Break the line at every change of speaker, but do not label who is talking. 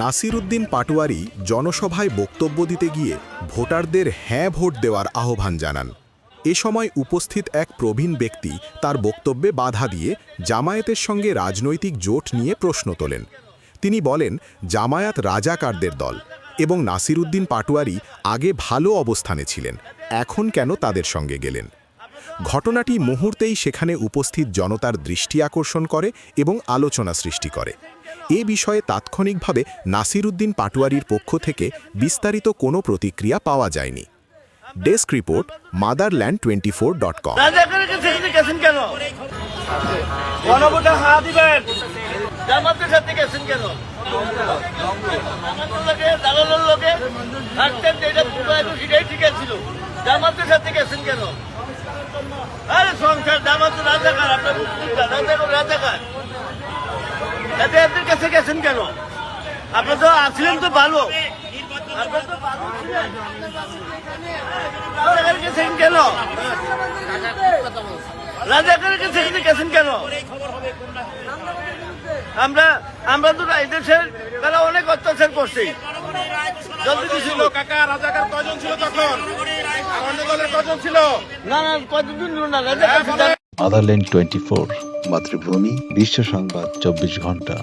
নাসিরুদ্দিন পাটোয়ারি জনসভায় বক্তব্য দিতে গিয়ে ভোটারদের হ্যাঁ ভোট দেওয়ার আহ্বান জানান। এ সময় উপস্থিত এক প্রবীণ ব্যক্তি তার বক্তব্যে বাধা দিয়ে জামায়াতের সঙ্গে রাজনৈতিক জোট নিয়ে প্রশ্ন তোলেন। তিনি বলেন, জামায়াত রাজাকারদের দল এবং নাসিরুদ্দিন পাটোয়ারি আগে ভালো অবস্থানে ছিলেন, এখন কেন তাদের সঙ্গে গেলেন? ঘটনাটি মুহূর্তেই সেখানে উপস্থিত জনতার দৃষ্টি আকর্ষণ করে এবং আলোচনা সৃষ্টি করে। এ বিষয়ে তাৎক্ষণিকভাবে নাসিরুদ্দিন পাটুয়ারির পক্ষ থেকে বিস্তারিত কোনো প্রতিক্রিয়া পাওয়া যায়নি। Desk report, motherland twenty four dot com.
ঠিক জামাতের সাথে গেছেন কেন? আরে সংসার জামাত রাজাকার আপনার রাজাকার রাজাকার তাতে আপনার কাছে গেছেন কেন? আপনার তো আসলেন তো ভালো। আপনার তো ভালো ছিলেন। রাজাকার গেছেন কেন? রাজাকারের কাছে গেছেন কেন? আমরা আমরা তো এই দেশের তারা অনেক অত্যাচার করছি। জলদি ছিল
কাকা রাজাকার কয়জন ছিল তখন? অন্য ছিল?
না না কতদিন না রাজাকার
মাদারল্যান্ড টোয়েন্টি ফোর মাতৃভূমি বিশ্ব সংবাদ চব্বিশ ঘণ্টা।